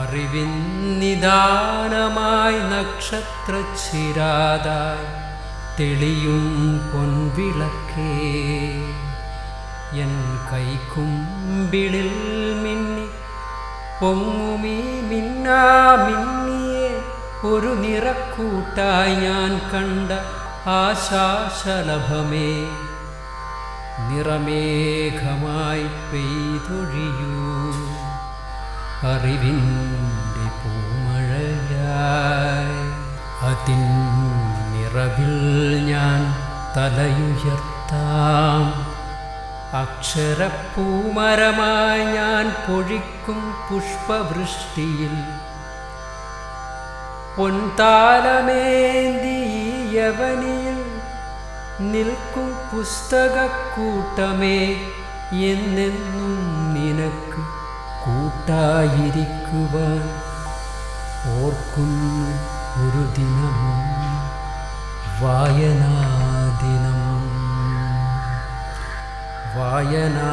അറിവിൻ നിദാനമായി നക്ഷത്രച്ചിരാതായി തെളിയും പൊൻവിളക്കേ. എൻ കൈക്കുമ്പിളിൽ മിന്നി പൊങ്ങുമീ മിന്നാ മിന്നിയെ ഒരു നിറക്കൂട്ടായി ഞാൻ കണ്ട ആശാശലഭമേ. നിറമേഘമായി പെയ്തൊഴിയൂ. അറിവിന്റെ പൂമഴയായി. അതിൻ നിറവിൽ ഞാൻ തലയുയർത്താം. അക്ഷരപ്പൂമരമായി ഞാൻ പൊഴിക്കും പുഷ്പവൃഷ്ടിയിൽ. പൊൻതാലമേന്തിയവനിയിൽ നിൽക്കും പുസ്തകക്കൂട്ടമേ എന്നെന്നും കൂട്ടായിരിക്കുവാൻ ഓർക്കുന്നു ഒരു വായനാ വായനാദിനം വായനാ